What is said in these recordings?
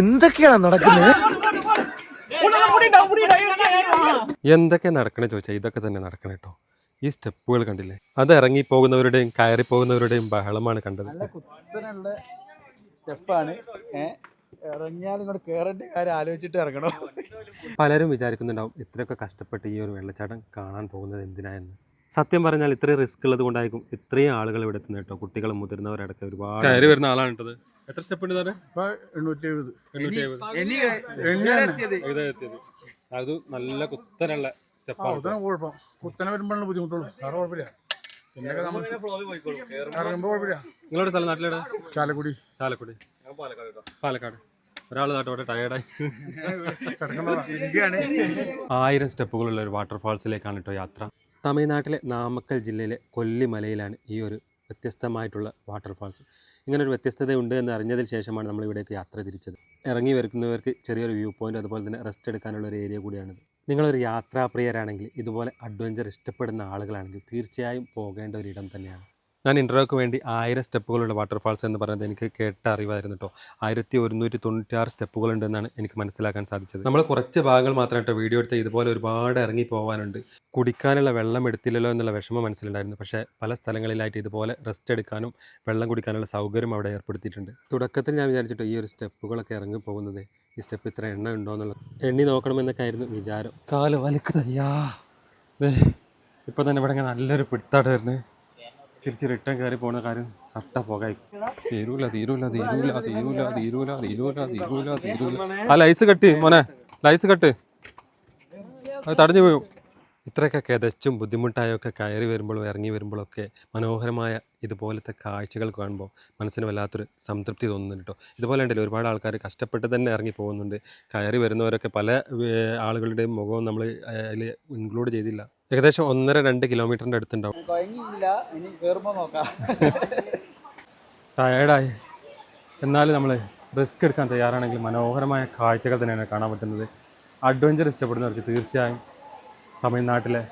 എന്തൊക്കെയാണ് നടക്കുന്നത്? എന്തൊക്കെ നടക്കണേ ചോദിച്ചാൽ ഇതൊക്കെ തന്നെ നടക്കണം കേട്ടോ ഈ സ്റ്റെപ്പുകൾ കണ്ടില്ലേ? അത് ഇറങ്ങി പോകുന്നവരുടെയും കയറി പോകുന്നവരുടെയും ബഹളമാണ് കണ്ടത്. സ്റ്റെപ്പാണ്. ഇങ്ങോട്ട് കയറേണ്ട കാര്യം ആലോചിച്ചിട്ട് ഇറങ്ങണം. പലരും വിചാരിക്കുന്നുണ്ടാവും ഇത്രയൊക്കെ കഷ്ടപ്പെട്ട് ഈ ഒരു വെള്ളച്ചാട്ടം കാണാൻ പോകുന്നത് എന്തിനാ എന്തിനായെന്ന് സത്യം പറഞ്ഞാൽ ഇത്രയും റിസ്ക് ഉള്ളത് കൊണ്ടായിരിക്കും ഇത്രയും ആളുകൾ ഇവിടെ എത്തുന്നത് കേട്ടോ. കുട്ടികളും മുതിർന്നവരടക്കം ഒരുപാട് കയറി വരുന്ന ആളാണ് കേട്ടത്. എത്ര സ്റ്റെപ്പ് ഉണ്ട് അത് നല്ല കുത്തനുള്ള സ്റ്റെപ്പാണ് കുത്തനെ വരുമ്പോഴാണ് ബുദ്ധിമുട്ടുള്ളൂ. വേറെ കുഴപ്പമില്ല. നിങ്ങളുടെ സ്ഥലം? നാട്ടിലെവിടെ? ചാലക്കുടി. ചാലക്കുടി. പാലക്കാട് ഒരാൾ നാട്ടോടെ ടയർഡായി ആയിരം സ്റ്റെപ്പുകളുള്ള ഒരു വാട്ടർഫാൾസിലേക്കാണ് കേട്ടോ യാത്ര. തമിഴ്നാട്ടിലെ നാമക്കൽ ജില്ലയിലെ കൊല്ലിമലയിലാണ് ഈ ഒരു വ്യത്യസ്തമായിട്ടുള്ള വാട്ടർഫാൾസ്. ഇങ്ങനൊരു വ്യത്യസ്തതയുണ്ട് എന്ന് അറിഞ്ഞതിന് ശേഷമാണ് നമ്മൾ ഇവിടേക്ക് യാത്ര തിരിച്ചത്. ഇറങ്ങി വരുന്നവർക്ക് ചെറിയൊരു വ്യൂ പോയിന്റ് അതുപോലെ തന്നെ റെസ്റ്റ് എടുക്കാനുള്ള ഒരു ഏരിയ കൂടിയാണിത്. നിങ്ങളൊരു യാത്രാപ്രിയരാണെങ്കിൽ ഇതുപോലെ അഡ്വഞ്ചർ ഇഷ്ടപ്പെടുന്ന ആളുകളാണെങ്കിൽ തീർച്ചയായും പോകേണ്ട ഒരു ഇടം തന്നെയാണ്. ഞാൻ ഇന്റർവ്യൂക്ക് വേണ്ടി ആയിരം സ്റ്റെപ്പുകളുള്ള വാട്ടർഫാൾസ് എന്ന് പറയുന്നത് എനിക്ക് കേട്ട അറിവായിരുന്നു കേട്ടോ ആയിരത്തി ഒരുന്നൂറ്റി തൊണ്ണൂറ്റാറ് സ്റ്റെപ്പുകളുണ്ടെന്നാണ് എനിക്ക് മനസ്സിലാക്കാൻ സാധിച്ചത്. നമ്മൾ കുറച്ച് ഭാഗങ്ങൾ മാത്രം കേട്ടോ വീഡിയോ എടുത്ത് ഇതുപോലെ ഒരുപാട് ഇറങ്ങി പോകാനുണ്ട് കുടിക്കാനുള്ള വെള്ളം എടുത്തില്ലല്ലോ എന്നുള്ള വിഷമം മനസ്സിലുണ്ടായിരുന്നു. പക്ഷേ പല സ്ഥലങ്ങളിലായിട്ട് ഇതുപോലെ റെസ്റ്റ് എടുക്കാനും വെള്ളം കുടിക്കാനുള്ള സൗകര്യം അവിടെ ഏർപ്പെടുത്തിയിട്ടുണ്ട്. തുടക്കത്തിൽ ഞാൻ വിചാരിച്ചിട്ട് ഈ ഒരു സ്റ്റെപ്പുകളൊക്കെ ഇറങ്ങി പോകുന്നത് ഈ സ്റ്റെപ്പ് ഇത്ര എണ്ണ ഉണ്ടോ എന്നുള്ളത്. എണ്ണി നോക്കണമെന്നൊക്കെ ആയിരുന്നു വിചാരം. കാൽ വലിക്കുന്നയ്യാ. ഇപ്പം തന്നെ ഇവിടെ നല്ലൊരു പിടുത്താട്ട് വരുന്നത് തിരിച്ച് റിട്ടേൺ കയറി പോകുന്ന കാര്യം കട്ട പോകായി തീരൂല തീരൂല തീരൂല തീരൂല തീരൂല തീരൂല തീരൂല തീരൂല. ആ ലൈസ് കട്ട് മോനെ. ലൈസ് കട്ട്. അത് തടഞ്ഞു പോയും. ഇത്രയൊക്കെ കിതച്ചും ബുദ്ധിമുട്ടായൊക്കെ കയറി വരുമ്പോഴും ഇറങ്ങി വരുമ്പോഴൊക്കെ മനോഹരമായ ഇതുപോലത്തെ കാഴ്ചകൾ കാണുമ്പോൾ മനസ്സിന് വല്ലാത്തൊരു സംതൃപ്തി തോന്നുന്നുണ്ട് കേട്ടോ. ഇതുപോലെ ഉണ്ടല്ലോ ഒരുപാട് ആൾക്കാർ കഷ്ടപ്പെട്ട് തന്നെ ഇറങ്ങി പോകുന്നുണ്ട്. കയറി വരുന്നവരൊക്കെ പല ആളുകളുടെയും മുഖവും നമ്മൾ അതിൽ ഇൻക്ലൂഡ് ചെയ്തില്ല. ഏകദേശം ഒന്നര രണ്ട് കിലോമീറ്ററിന്റെ അടുത്തുണ്ടാവും. ടയേർഡായി എന്നാലും നമ്മൾ റിസ്ക് എടുക്കാൻ തയ്യാറാണെങ്കിൽ മനോഹരമായ കാഴ്ചകൾ തന്നെയാണ് കാണാൻ പറ്റുന്നത്. അഡ്വഞ്ചർ ഇഷ്ടപ്പെടുന്നവർക്ക് തീർച്ചയായും തമിഴ്നാട്ടിലെ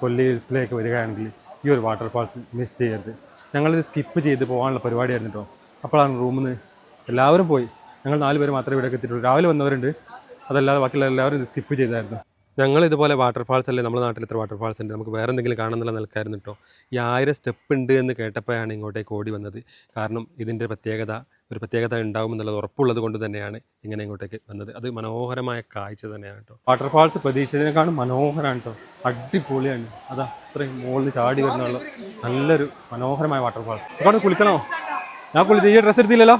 കൊല്ലി ഹിൽസിലേക്ക് വരികയാണെങ്കിൽ ഈ ഒരു വാട്ടർഫാൾസ് മിസ് ചെയ്യരുത്. ഞങ്ങളിത് സ്കിപ്പ് ചെയ്ത് പോകാനുള്ള പരിപാടിയായിരുന്നു കേട്ടോ അപ്പോഴാണ് റൂമിൽ നിന്ന് എല്ലാവരും പോയി. ഞങ്ങൾ നാല് പേര് മാത്രമേ ഇവിടേക്ക് എത്തിയിട്ടുള്ളൂ. രാവിലെ വന്നവരുണ്ട്. അതല്ലാതെ ബാക്കിയുള്ള എല്ലാവരും ഇത് സ്കിപ്പ് ചെയ്തായിരുന്നു. ഞങ്ങൾ ഇതുപോലെ വാട്ടർഫാൾസ് അല്ലേ? നമ്മുടെ നാട്ടിൽ ഇത്ര വാട്ടർഫാൾസ് ഉണ്ട്. നമുക്ക് വേറെ എന്തെങ്കിലും കാണുന്നുള്ള നിൽക്കായിരുന്നു കേട്ടോ ഈ ആയിരം സ്റ്റെപ്പ് ഉണ്ട് എന്ന് കേട്ടപ്പോഴാണ് ഇങ്ങോട്ടേക്ക് ഓടി വന്നത്. കാരണം ഇതിന്റെ പ്രത്യേകത ഒരു പ്രത്യേകത ഉണ്ടാകുമെന്നുള്ളത് ഉറപ്പുള്ളത് കൊണ്ട് തന്നെയാണ് ഇങ്ങനെ ഇങ്ങോട്ടേക്ക് വന്നത്. അത് മനോഹരമായ കാഴ്ച തന്നെയാണ് കേട്ടോ വാട്ടർഫാൾസ് പ്രതീക്ഷിച്ചതിനേക്കാളും മനോഹരമാണ് കേട്ടോ അടിപൊളിയാണ്. അതാ അത്രയും മുകളിൽ ചാടി വരുന്നുള്ള നല്ലൊരു മനോഹരമായ വാട്ടർഫാൾസ് ഇങ്ങോട്ട് കുളിക്കണോ? ഞാൻ കുളി ഈ ഡ്രസ്സ് എടുത്തില്ലല്ലോ?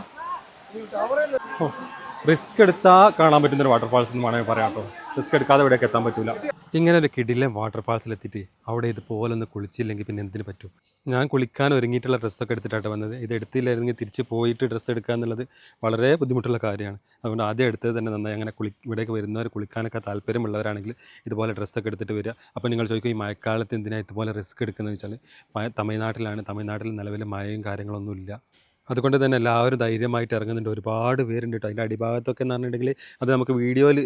റിസ്ക് എടുത്താൽ കാണാൻ പറ്റുന്നൊരു വാട്ടർഫാൾസ് എന്ന് വേണമെങ്കിൽ പറയാം കേട്ടോ റിസ്ക് എടുക്കാതെ ഇവിടേക്ക് എത്താൻ പറ്റില്ല ഇങ്ങനെ ഒരു കിടിലെ വാട്ടർഫാൾസിൽ എത്തിയിട്ട് അവിടെ ഇതുപോലെ ഒന്ന് കുളിച്ചില്ലെങ്കിൽ പിന്നെ എന്തിനു പറ്റും? ഞാൻ കുളിക്കാൻ ഒരുങ്ങിയിട്ടുള്ള ഡ്രസ്സൊക്കെ എടുത്തിട്ടാണ് വന്നത്. ഇത് എടുത്തില്ലായിരുന്നെങ്കിൽ തിരിച്ച് പോയിട്ട് ഡ്രസ്സ് എടുക്കുക എന്നുള്ളത് വളരെ ബുദ്ധിമുട്ടുള്ള കാര്യമാണ്. അതുകൊണ്ട് ആദ്യം എടുത്തത് തന്നെ നന്നായി അങ്ങനെ കുളി ഇവിടേക്ക് വരുന്നവർ കുളിക്കാനൊക്കെ താല്പര്യമുള്ളവരാണെങ്കിൽ ഇതുപോലെ ഡ്രസ്സൊക്കെ എടുത്തിട്ട് വരിക. അപ്പോൾ നിങ്ങൾ ചോദിക്കും ഈ മഴക്കാലത്ത് എന്തിനാണ് ഇതുപോലെ റിസ്ക് എടുക്കുന്നത് വെച്ചാൽ? മഴ തമിഴ്നാട്ടിലാണ്. തമിഴ്നാട്ടിൽ നിലവിൽ മഴയും കാര്യങ്ങളൊന്നുമില്ല. അതുകൊണ്ട് തന്നെ എല്ലാവരും ധൈര്യമായിട്ട് ഇറങ്ങുന്നുണ്ട്. ഒരുപാട് പേരുണ്ട് കേട്ടോ അതിന്റെ അടിഭാഗത്തൊക്കെ എന്ന് പറഞ്ഞിട്ടുണ്ടെങ്കിൽ അത് നമുക്ക് വീഡിയോയിൽ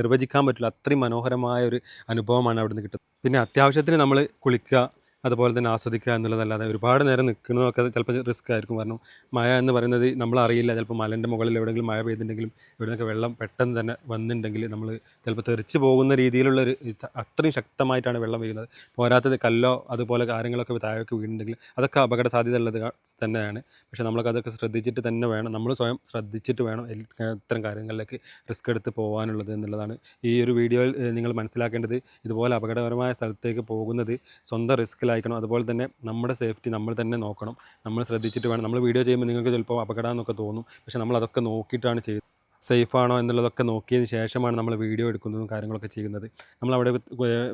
നിർവചിക്കാൻ പറ്റില്ല. അത്രയും മനോഹരമായ ഒരു അനുഭവമാണ് അവിടെ നിന്ന് കിട്ടുന്നത്. പിന്നെ അത്യാവശ്യത്തിന് നമ്മൾ കുളിക്കുക അതുപോലെ തന്നെ ആസ്വദിക്കുക എന്നുള്ളതല്ലാതെ ഒരുപാട് നേരം നിൽക്കുന്നതൊക്കെ ചിലപ്പോൾ റിസ്ക് ആയിരിക്കും. കാരണം മഴ എന്ന് പറയുന്നത് നമ്മൾ അറിയില്ല ചിലപ്പോൾ മലന്റെ മുകളിൽ എവിടെയെങ്കിലും മഴ പെയ്തിട്ടുണ്ടെങ്കിലും എവിടെയൊക്കെ വെള്ളം പെട്ടെന്ന് തന്നെ വന്നിട്ടുണ്ടെങ്കിൽ നമ്മൾ ചിലപ്പോൾ തെറിച്ച് പോകുന്ന രീതിയിലുള്ള ഒരു അത്രയും ശക്തമായിട്ടാണ് വെള്ളം വീഴുന്നത്. പോരാത്തത് കല്ലോ അതുപോലെ കാര്യങ്ങളൊക്കെ താഴേക്ക് വീണിട്ടുണ്ടെങ്കിൽ അതൊക്കെ അപകട സാധ്യത ഉള്ളത് തന്നെയാണ്. പക്ഷേ നമ്മളൊക്കെ അതൊക്കെ ശ്രദ്ധിച്ചിട്ട് തന്നെ വേണം. നമ്മൾ സ്വയം ശ്രദ്ധിച്ചിട്ട് വേണം ഇത്തരം കാര്യങ്ങളിലേക്ക് റിസ്ക് എടുത്ത് പോകാനുള്ളത് എന്നുള്ളതാണ് ഈ ഒരു വീഡിയോയിൽ നിങ്ങൾ മനസ്സിലാക്കേണ്ടത്. ഇതുപോലെ അപകടകരമായ സ്ഥലത്തേക്ക് പോകുന്നത് സ്വന്തം റിസ്ക്കിലായിരിക്കണം അതുപോലെ തന്നെ നമ്മുടെ സേഫ്റ്റി നമ്മൾ തന്നെ നോക്കണം. നമ്മൾ ശ്രദ്ധിച്ചിട്ട് വേണം. നമ്മൾ വീഡിയോ ചെയ്യുമ്പോൾ നിങ്ങൾക്ക് ചിലപ്പോൾ അപകടം എന്നൊക്കെ തോന്നും. പക്ഷേ നമ്മൾ അതൊക്കെ നോക്കിയിട്ടാണ് ചെയ്യുന്നത് സേഫ് ആണോ എന്നുള്ളതൊക്കെ നോക്കിയതിന് ശേഷമാണ് നമ്മൾ വീഡിയോ എടുക്കുന്നതും കാര്യങ്ങളൊക്കെ ചെയ്യുന്നത്. നമ്മൾ അവിടെ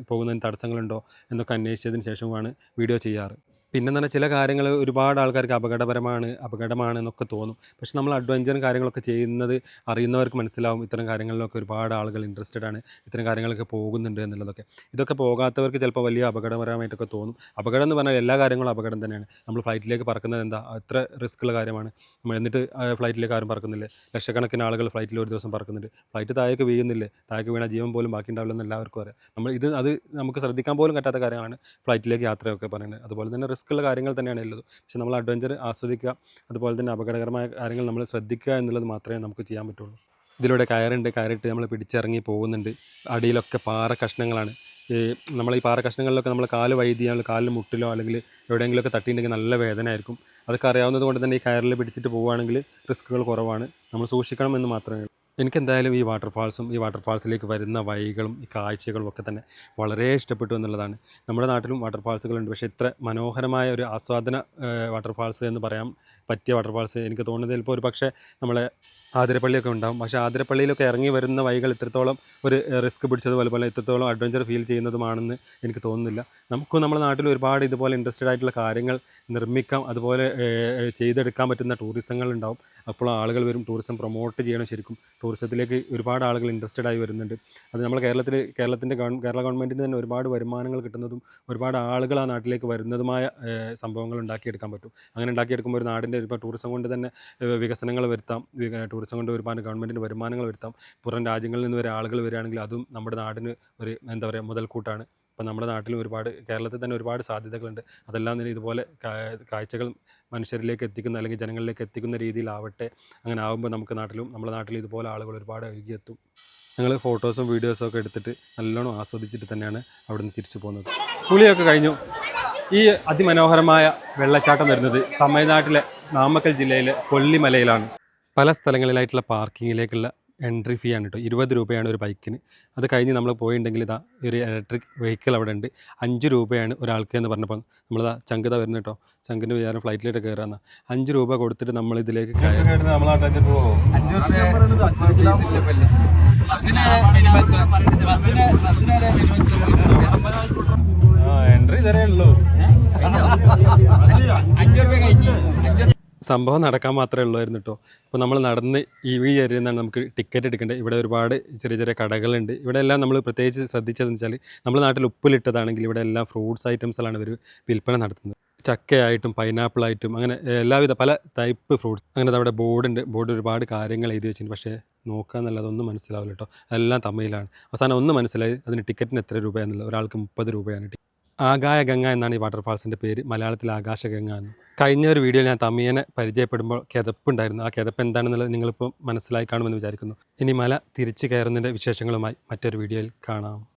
പോകുന്നതിന് തടസ്സങ്ങളുണ്ടോ എന്നൊക്കെ അന്വേഷിച്ചതിന് ശേഷമാണ് വീഡിയോ ചെയ്യാറ്. പിന്നെ തന്നെ ചില കാര്യങ്ങൾ ഒരുപാട് ആൾക്കാർക്ക് അപകടപരമാണ് അപകടമാണ് എന്നൊക്കെ തോന്നും. പക്ഷെ നമ്മൾ അഡ്വഞ്ചറും കാര്യങ്ങളൊക്കെ ചെയ്യുന്നത് അറിയുന്നവർക്ക് മനസ്സിലാവും ഇത്തരം കാര്യങ്ങളിലൊക്കെ ഒരുപാട് ആളുകൾ ഇൻട്രസ്റ്റഡ് ആണ് ഇത്തരം കാര്യങ്ങളൊക്കെ പോകുന്നുണ്ട് എന്നുള്ളതൊക്കെ. ഇതൊക്കെ പോകാത്തവർക്ക് ചിലപ്പോൾ വലിയ അപകടപരമായിട്ടൊക്കെ തോന്നും. അപകടം എന്ന് പറഞ്ഞാൽ എല്ലാ കാര്യങ്ങളും അപകടം തന്നെയാണ്. നമ്മൾ ഫ്ലൈറ്റിലേക്ക് പറക്കുന്നത് എന്താ? അത്ര റിസ്ക് ഉള്ള കാര്യമാണ്. നമ്മൾ എന്നിട്ട് ഫ്ലൈറ്റിലേക്ക് ആരും പറക്കുന്നില്ല? ലക്ഷക്കണക്കിന് ആളുകൾ ഫ്ലൈറ്റിൽ ഒരു ദിവസം പറക്കുന്നുണ്ട്. ഫ്ലൈറ്റ് താഴേക്ക് വീഴുന്നില്ലേ? താഴേക്ക് വീണാൽ ജീവൻ പോലും ബാക്കി ഉണ്ടാവില്ല എന്ന് എല്ലാവർക്കും അറിയാം. നമ്മൾ ഇത് അത് നമുക്ക് ശ്രദ്ധിക്കാൻ പോലും പറ്റാത്ത കാര്യമാണ് ഫ്ലൈറ്റിലേക്ക് യാത്രയൊക്കെ പറയുന്നത്. അതുപോലെ തന്നെ റിസ്ക് ഉള്ള കാര്യങ്ങൾ തന്നെയാണ് ഉള്ളത്. പക്ഷേ നമ്മൾ അഡ്വഞ്ചർ ആസ്വദിക്കുക അതുപോലെ തന്നെ അപകടകരമായ കാര്യങ്ങൾ നമ്മൾ ശ്രദ്ധിക്കുക എന്നുള്ളത് മാത്രമേ നമുക്ക് ചെയ്യാൻ പറ്റുള്ളൂ. ഇതിലൂടെ കയറുണ്ട് കയറിട്ട് നമ്മൾ പിടിച്ചിറങ്ങി പോകുന്നുണ്ട്. അടിയിലൊക്കെ പാറ കഷ്ണങ്ങളാണ്. ഈ നമ്മൾ ഈ പാറ കഷ്ണങ്ങളിലൊക്കെ നമ്മൾ കാൽ വൈദ്യ കാലിൽ മുട്ടിലോ അല്ലെങ്കിൽ എവിടെയെങ്കിലുമൊക്കെ തട്ടിയിട്ടുണ്ടെങ്കിൽ നല്ല വേദനയായിരിക്കും അതൊക്കെ അറിയാവുന്നത് കൊണ്ട് തന്നെ ഈ കയറിൽ പിടിച്ചിട്ട് പോവുകയാണെങ്കിൽ റിസ്ക്കുകൾ കുറവാണ്. നമ്മൾ സൂക്ഷിക്കണം എന്ന് മാത്രമേ ഉള്ളൂ എനിക്ക് എന്തായാലും ഈ വാട്ടർഫാൾസും ഈ വാട്ടർഫാൾസിലേക്ക് വരുന്ന വഴികളും ഈ കാഴ്ചകളും ഒക്കെ തന്നെ വളരെ ഇഷ്ടപ്പെട്ടു എന്നുള്ളതാണ്. നമ്മുടെ നാട്ടിലും വാട്ടർഫാൾസുകളുണ്ട്. പക്ഷേ ഇത്ര മനോഹരമായ ഒരു ആസ്വാദന വാട്ടർഫാൾസ് എന്ന് പറയാൻ പറ്റിയ വാട്ടർഫാൾസ് എനിക്ക് തോന്നുന്നത് ചിലപ്പോൾ ഒരു പക്ഷേ നമ്മളെ ആതിരപ്പള്ളിയൊക്കെ ഉണ്ടാകും പക്ഷേ ആതിരപ്പള്ളിയിലൊക്കെ ഇറങ്ങി വരുന്ന വഴികൾ ഇത്രത്തോളം ഒരു റിസ്ക് പിടിച്ചതുപോലെ പോലെ ഇത്രത്തോളം അഡ്വഞ്ചർ ഫീൽ ചെയ്യുന്നതുമാണെന്ന് എനിക്ക് തോന്നുന്നില്ല. നമുക്ക് നമ്മുടെ നാട്ടിൽ ഒരുപാട് ഇതുപോലെ ഇൻട്രസ്റ്റഡ് ആയിട്ടുള്ള കാര്യങ്ങൾ നിർമ്മിക്കാം അതുപോലെ ചെയ്തെടുക്കാൻ പറ്റുന്ന ടൂറിസങ്ങൾ ഉണ്ടാവും. അപ്പോൾ ആളുകൾ വരും ടൂറിസം പ്രൊമോട്ട് ചെയ്യണം ശരിക്കും. ടൂറിസത്തിലേക്ക് ഒരുപാട് ആളുകൾ ഇൻട്രസ്റ്റഡ് ആയി വരുന്നുണ്ട്. അത് നമ്മൾ കേരളത്തിൽ കേരളത്തിന്റെ കേരള ഗവൺമെന്റിന് തന്നെ ഒരുപാട് വരുമാനങ്ങൾ കിട്ടുന്നതും ഒരുപാട് ആളുകൾ ആ നാട്ടിലേക്ക് വരുന്നതുമായ സംഭവങ്ങൾ ഉണ്ടാക്കിയെടുക്കാൻ പറ്റും. അങ്ങനെ ഉണ്ടാക്കിയെടുക്കുമ്പോൾ ഒരു നാടിന്റെ ഇപ്പോൾ ടൂറിസം കൊണ്ട് തന്നെ വികസനങ്ങൾ വരുത്താം ടൂറിസം കൊണ്ട് ഒരുപാട് ഗവൺമെന്റിന് വരുമാനങ്ങൾ വരുത്താം. പുറം രാജ്യങ്ങളിൽ നിന്ന് വരെ ആളുകൾ വരികയാണെങ്കിൽ അതും നമ്മുടെ നാടിന് ഒരു എന്താ പറയുക മുതൽക്കൂട്ടാണ്. അപ്പോൾ നമ്മുടെ നാട്ടിലും ഒരുപാട് കേരളത്തിൽ തന്നെ ഒരുപാട് സാധ്യതകളുണ്ട്. അതെല്ലാം തന്നെ ഇതുപോലെ കാഴ്ചകൾ മനുഷ്യരിലേക്ക് എത്തിക്കുന്ന അല്ലെങ്കിൽ ജനങ്ങളിലേക്ക് എത്തിക്കുന്ന രീതിയിലാവട്ടെ. അങ്ങനെ ആകുമ്പോൾ നമുക്ക് നാട്ടിലും നമ്മുടെ നാട്ടിൽ ഇതുപോലെ ആളുകൾ ഒരുപാട് ഒഴുകിയെത്തും ഞങ്ങൾ ഫോട്ടോസും വീഡിയോസും ഒക്കെ എടുത്തിട്ട് നല്ലോണം ആസ്വദിച്ചിട്ട് തന്നെയാണ് അവിടെ നിന്ന് തിരിച്ചു പോകുന്നത്. കുളിയൊക്കെ കഴിഞ്ഞു. ഈ അതിമനോഹരമായ വെള്ളച്ചാട്ടം വരുന്നത് തമിഴ്നാട്ടിലെ നാമക്കൽ ജില്ലയിലെ കൊല്ലിമലയിലാണ് പല സ്ഥലങ്ങളിലായിട്ടുള്ള പാർക്കിങ്ങിലേക്കുള്ള എൻട്രി ഫീ ആണ് കേട്ടോ. ഇരുപത് രൂപയാണ് ഒരു ബൈക്കിന്. അത് കഴിഞ്ഞ് നമ്മൾ പോയിട്ടുണ്ടെങ്കിൽ ഇതാ ഒരു ഇലക്ട്രിക് വെഹിക്കിൾ അവിടെ ഉണ്ട്. അഞ്ച് രൂപയാണ് ഒരാൾക്ക് എന്ന് പറഞ്ഞപ്പോൾ നമ്മളിതാ ചങ്കത വരുന്നത് കേട്ടോ. ചങ്കിന്റെ വിചാരം ഫ്ലൈറ്റിലേക്ക് കയറാന്ന അഞ്ച് രൂപ കൊടുത്തിട്ട് നമ്മൾ ഇതിലേക്ക് എൻട്രി തരേ ഉള്ളൂ. സംഭവം നടക്കാൻ മാത്രമേ ഉള്ളായിരുന്നു കേട്ടോ അപ്പോൾ നമ്മൾ നടന്ന് ഈ വഴി കയറിയെന്നാണ് നമുക്ക് ടിക്കറ്റ് എടുക്കേണ്ടത്. ഇവിടെ ഒരുപാട് ചെറിയ ചെറിയ കടകളുണ്ട്. ഇവിടെ എല്ലാം നമ്മൾ പ്രത്യേകിച്ച് ശ്രദ്ധിച്ചതെന്ന് വെച്ചാൽ നമ്മുടെ നാട്ടിൽ ഉപ്പിലിട്ടതാണെങ്കിൽ ഇവിടെ എല്ലാം ഫ്രൂട്ട്സ് ഐറ്റംസിലാണ് ഇവർ വിൽപ്പന നടത്തുന്നത്. ചക്കയായിട്ടും പൈനാപ്പിളായിട്ടും അങ്ങനെ എല്ലാവിധ പല ടൈപ്പ് ഫ്രൂട്ട്സ് അങ്ങനെ അവിടെ ബോർഡുണ്ട് ബോർഡ് ഒരുപാട് കാര്യങ്ങൾ എഴുതി വെച്ചിട്ടുണ്ട്. പക്ഷേ നോക്കാന്നല്ല അതൊന്നും മനസ്സിലാവില്ല കേട്ടോ എല്ലാം തമിഴിലാണ്. അവസാനം ഒന്ന് മനസ്സിലായി. അതിന് ടിക്കറ്റിന് എത്ര രൂപയാണെന്നുള്ളത് ഒരാൾക്ക് മുപ്പത് രൂപയാണ് ടിക്കറ്റ് ആകായ ഗംഗ എന്നാണ് ഈ വാട്ടർഫാൾസിന്റെ പേര്. മലയാളത്തിൽ ആകാശഗംഗ എന്ന്. കഴിഞ്ഞ ഒരു വീഡിയോയിൽ ഞാൻ തമിയനെ പരിചയപ്പെടുമ്പോൾ കിതപ്പുണ്ടായിരുന്നു ആ കിതപ്പ് എന്താണെന്നുള്ളത് നിങ്ങളിപ്പോൾ മനസ്സിലായി കാണുമെന്ന് വിചാരിക്കുന്നു. ഇനി മല തിരിച്ചു കയറുന്നതിന്റെ വിശേഷങ്ങളുമായി മറ്റൊരു വീഡിയോയിൽ കാണാം.